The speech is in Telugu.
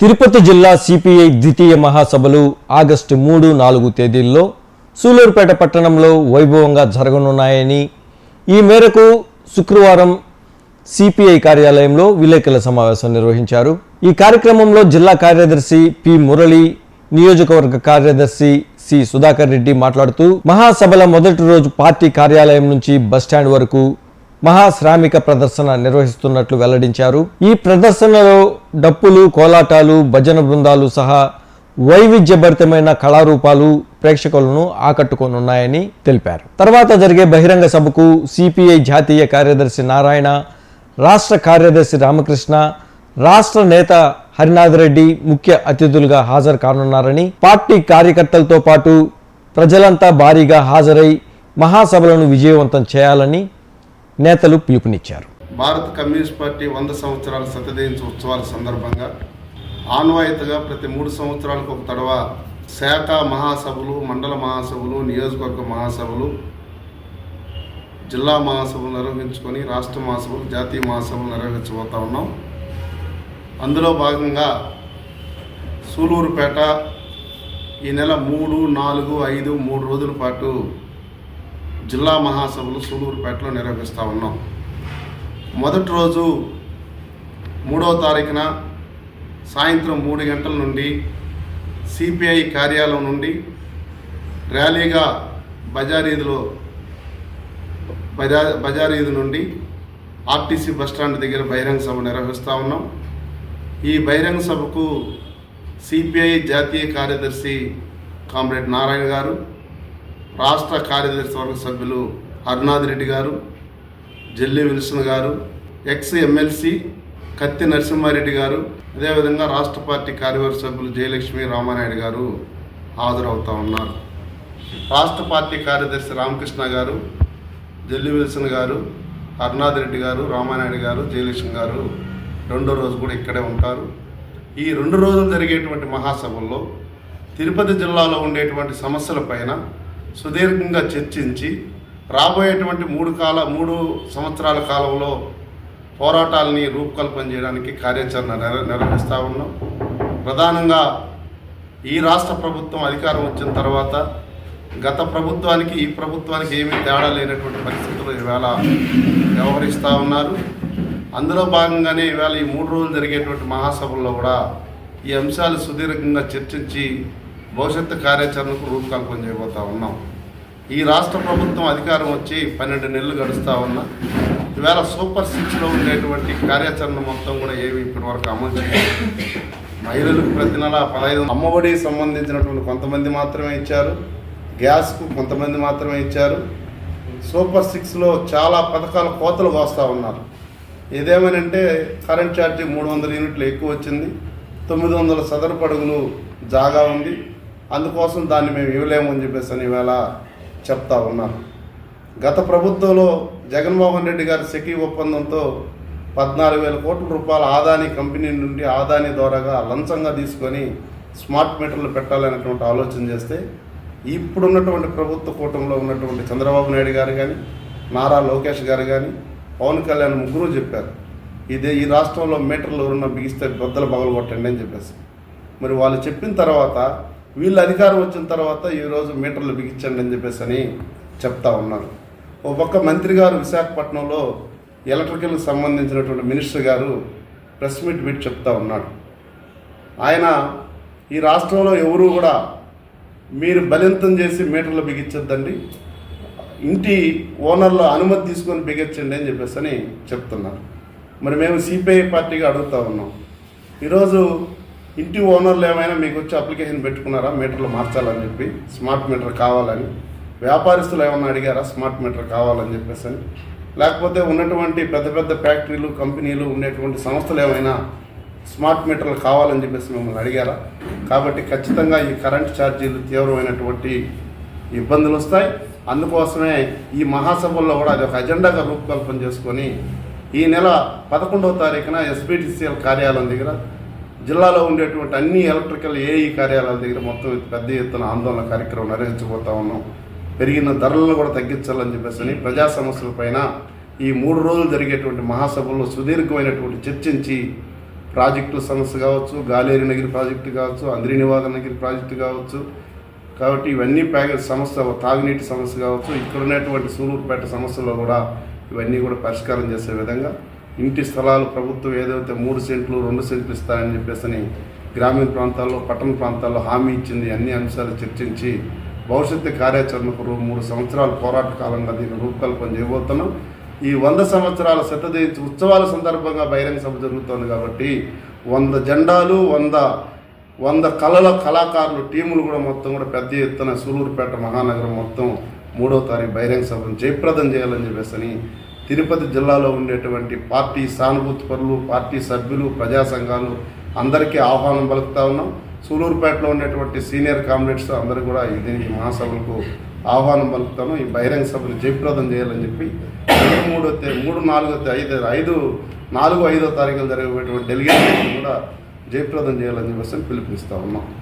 తిరుపతి జిల్లా సిపిఐ ద్వితీయ మహాసభలు ఆగస్టు మూడు నాలుగు తేదీల్లో సూలూరుపేట పట్టణంలో వైభవంగా జరగనున్నాయని ఈ మేరకు శుక్రవారం సిపిఐ కార్యాలయంలో విలేకరుల సమావేశం నిర్వహించారు. ఈ కార్యక్రమంలో జిల్లా కార్యదర్శి పి మురళి నియోజకవర్గ కార్యదర్శి సి సుధాకర్ రెడ్డి మాట్లాడుతూ మహాసభల మొదటి రోజు పార్టీ కార్యాలయం నుంచి బస్టాండ్ వరకు మహాశ్రామిక ప్రదర్శన నిర్వహిస్తున్నట్లు వెల్లడించారు. ఈ ప్రదర్శనలో డప్పులు కోలాటాలు భజన బృందాలు సహా వైవిధ్యభరితమైన కళారూపాలు ప్రేక్షకులను ఆకట్టుకోనున్నాయని తెలిపారు. తర్వాత జరిగే బహిరంగ సభకు సిపిఐ జాతీయ కార్యదర్శి నారాయణ రాష్ట్ర కార్యదర్శి రామకృష్ణ రాష్ట్ర నేత హరినాథ్ రెడ్డి ముఖ్య అతిథులుగా హాజరు కానున్నారని పార్టీ కార్యకర్తలతో పాటు ప్రజలంతా భారీగా హాజరై మహాసభలను విజయవంతం చేయాలని నేతలు పిలుపునిచ్చారు. భారత కమ్యూనిస్ట్ పార్టీ వంద సంవత్సరాల శతదిన ఉత్సవాల సందర్భంగా ఆన్వాయితగా ప్రతి మూడు సంవత్సరాలకు ఒక తడవ శాఖ మహాసభలు మండల మహాసభలు నియోజకవర్గ మహాసభలు జిల్లా మహాసభలు నిర్వహించుకొని రాష్ట్ర మహాసభలు జాతీయ మహాసభలు నిర్వహించబోతా ఉన్నాం. అందులో భాగంగా సూలూరుపేట ఈ నెల మూడు నాలుగు ఐదు మూడు రోజుల పాటు జిల్లా మహాసభలు సూలూరుపేటలో నిర్వహిస్తూ ఉన్నాం. మొదటి రోజు మూడవ తారీఖున సాయంత్రం మూడు గంటల నుండి సిపిఐ కార్యాలయం నుండి ర్యాలీగా బజారీదిలో బజా బజారీది నుండి ఆర్టీసీ బస్టాండ్ దగ్గర బహిరంగ సభ నిర్వహిస్తూ ఉన్నాం. ఈ బహిరంగ సభకు సిపిఐ జాతీయ కార్యదర్శి కామ్రేడ్ నారాయణ గారు రాష్ట్ర కార్యదర్శి వర్గ సభ్యులు హరినాథ్ రెడ్డి గారు జల్లి విల్సన్ గారు ఎక్స్ ఎమ్మెల్సీ కత్తి నరసింహారెడ్డి గారు అదేవిధంగా రాష్ట్ర పార్టీ కార్యవర్గ సభ్యులు జయలక్ష్మి రామానాయుడు గారు హాజరవుతా ఉన్నారు. రాష్ట్ర పార్టీ కార్యదర్శి రామకృష్ణ గారు జల్లి విల్సన్ గారు హరినాథ్ రెడ్డి గారు రామానాయుడు గారు జయలక్ష్మి గారు రెండో రోజు కూడా ఇక్కడే ఉంటారు. ఈ రెండు రోజులు జరిగేటువంటి మహాసభల్లో తిరుపతి జిల్లాలో ఉండేటువంటి సమస్యలపైన సుదీర్ఘంగా చర్చించి రాబోయేటువంటి మూడు కాల మూడు సంవత్సరాల కాలంలో పోరాటాలని రూపకల్పన చేయడానికి కార్యాచరణ నిర్వహిస్తూ ఉన్నాం. ప్రధానంగా ఈ రాష్ట్ర ప్రభుత్వం అధికారం వచ్చిన తర్వాత గత ప్రభుత్వానికి ఈ ప్రభుత్వానికి ఏమీ తేడా లేనటువంటి పరిస్థితులు ఈవేళ వ్యవహరిస్తూ ఉన్నారు. అందులో భాగంగానే ఈవేళ ఈ మూడు రోజులు జరిగేటువంటి మహాసభల్లో కూడా ఈ అంశాలు సుదీర్ఘంగా చర్చించి భవిష్యత్తు కార్యాచరణకు రూపకల్పన చేయబోతా ఉన్నాం. ఈ రాష్ట్ర ప్రభుత్వం అధికారం వచ్చి పన్నెండు నెలలు గడుస్తూ ఉన్నా ఈవేళ సూపర్ సిక్స్లో ఉండేటువంటి కార్యాచరణ మొత్తం కూడా ఏమి ఇప్పటి వరకు అమలు చేయాలి మహిళలకు ప్రతి నెల పదహైదు అమ్మఒడి సంబంధించినటువంటి కొంతమంది మాత్రమే ఇచ్చారు గ్యాస్కు కొంతమంది మాత్రమే ఇచ్చారు. సూపర్ సిక్స్లో చాలా పథకాల కోతలు కోస్తూ ఉన్నారు. ఇదేమనంటే కరెంట్ ఛార్జీ మూడు వందల యూనిట్లు ఎక్కువ వచ్చింది తొమ్మిది వందల సదరు పడుగులు జాగా ఉంది. అందుకోసం దాన్ని మేము ఇవ్వలేము అని చెప్పేసి అని ఇవాళ చెప్తా ఉన్నాను గత ప్రభుత్వంలో జగన్మోహన్ రెడ్డి గారి సెకీ ఒప్పందంతో పద్నాలుగు వేల కోట్ల రూపాయల ఆదాని కంపెనీ నుండి ఆదాని ద్వారాగా లంచంగా తీసుకొని స్మార్ట్ మీటర్లు పెట్టాలనేటువంటి ఆలోచన చేస్తే ఇప్పుడున్నటువంటి ప్రభుత్వ కూటమిలో ఉన్నటువంటి చంద్రబాబు నాయుడు గారు కానీ నారా లోకేష్ గారు కానీ పవన్ కళ్యాణ్ ముగ్గురు చెప్పారు ఇదే ఈ రాష్ట్రంలో మీటర్లు ఉన్న బిగిస్తే బద్దలు పగలు కొట్టండి అని చెప్పేసి. మరి వాళ్ళు చెప్పిన తర్వాత వీళ్ళు అధికారం వచ్చిన తర్వాత ఈరోజు మీటర్లు బిగించండి అని చెప్పేసి అని చెప్తా ఉన్నారు. ఓ పక్క మంత్రి గారు విశాఖపట్నంలో ఎలక్ట్రికల్కి సంబంధించినటువంటి మినిస్టర్ గారు ప్రెస్ మీట్ పెట్టి చెప్తా ఉన్నాడు. ఆయన ఈ రాష్ట్రంలో ఎవరు కూడా మీరు బలింతం చేసి మీటర్లు బిగించొద్దండి ఇంటి ఓనర్ల అనుమతి తీసుకొని బిగించండి అని చెప్పేసి అని చెప్తున్నారు. మరి మేము సిపిఐ పార్టీగా అడుగుతా ఉన్నాం. ఈరోజు ఇంటి ఓనర్లు ఏమైనా మీకు వచ్చి అప్లికేషన్ పెట్టుకున్నారా? మీటర్లు మార్చాలని చెప్పి స్మార్ట్ మీటర్ కావాలని. వ్యాపారస్తులు ఏమైనా అడిగారా? స్మార్ట్ మీటర్ కావాలని చెప్పేసి అని. లేకపోతే ఉన్నటువంటి పెద్ద పెద్ద ఫ్యాక్టరీలు కంపెనీలు ఉండేటువంటి సంస్థలు ఏమైనా స్మార్ట్ మీటర్లు కావాలని చెప్పేసి మిమ్మల్ని అడిగారా? కాబట్టి ఖచ్చితంగా ఈ కరెంట్ ఛార్జీలు తీవ్రమైనటువంటి ఇబ్బందులు వస్తాయి. అందుకోసమే ఈ మహాసభల్లో కూడా అది ఒక అజెండాగా రూపకల్పన చేసుకొని ఈ నెల పదకొండవ తారీఖున ఎస్బిటిసిఎల్ కార్యాలయం దగ్గర జిల్లాలో ఉండేటువంటి అన్ని ఎలక్ట్రికల్ ఏఈ కార్యాలయాల దగ్గర మొత్తం పెద్ద ఎత్తున ఆందోళన కార్యక్రమం నిర్వహించబోతా ఉన్నాం. పెరిగిన ధరలను కూడా తగ్గించాలని చెప్పేసి ప్రజా ప్రజా సమస్యలపైన ఈ మూడు రోజులు జరిగేటువంటి మహాసభల్లో సుదీర్ఘమైనటువంటి చర్చించి ప్రాజెక్టుల సమస్య కావచ్చు గాలేరు నగిరి ప్రాజెక్టు కావచ్చు అంద్రినివాద నగిరి ప్రాజెక్టు కావచ్చు కాబట్టి ఇవన్నీ ప్యాకేజ్ సమస్య తాగునీటి సమస్య కావచ్చు ఇక్కడ ఉన్నటువంటి సూలూరుపేట సమస్యలో కూడా ఇవన్నీ కూడా పరిష్కారం చేసే విధంగా ఇంటి స్థలాలు ప్రభుత్వం ఏదైతే మూడు సెంట్లు రెండు సెంట్లు ఇస్తారని చెప్పేసి గ్రామీణ ప్రాంతాల్లో పట్టణ ప్రాంతాల్లో హామీ ఇచ్చింది అన్ని అంశాలు చర్చించి భవిష్యత్తు కార్యాచరణకు మూడు సంవత్సరాల పోరాట కాలంగా దీన్ని రూపకల్పన చేయబోతున్నాం. ఈ వంద సంవత్సరాల శతజయంతి ఉత్సవాల సందర్భంగా బహిరంగ సభ జరుగుతోంది కాబట్టి వంద జెండాలు వంద వంద కళల కళాకారులు టీములు కూడా మొత్తం కూడా పెద్ద ఎత్తున సూలూరుపేట మహానగరం మొత్తం మూడో తారీఖు బహిరంగ సభను జయప్రదం చేయాలని చెప్పేసి తిరుపతి జిల్లాలో ఉండేటువంటి పార్టీ సానుభూతి పరులు పార్టీ సభ్యులు ప్రజా సంఘాలు అందరికీ ఆహ్వానం పలుకుతా ఉన్నాం. సూలూరుపేటలో ఉండేటువంటి సీనియర్ కామ్రేడ్స్ అందరూ కూడా ఇది మహాసభలకు ఆహ్వానం పలుకుతాను ఈ బహిరంగ సభను జయప్రదం చేయాలని చెప్పి రెండు మూడో మూడు నాలుగో ఐదు ఐదు నాలుగు ఐదో తారీఖులు జరిగేటువంటి డెలిగేషన్ కూడా జయప్రదం చేయాలని చెప్పేసి పిలుపునిస్తా ఉన్నాం.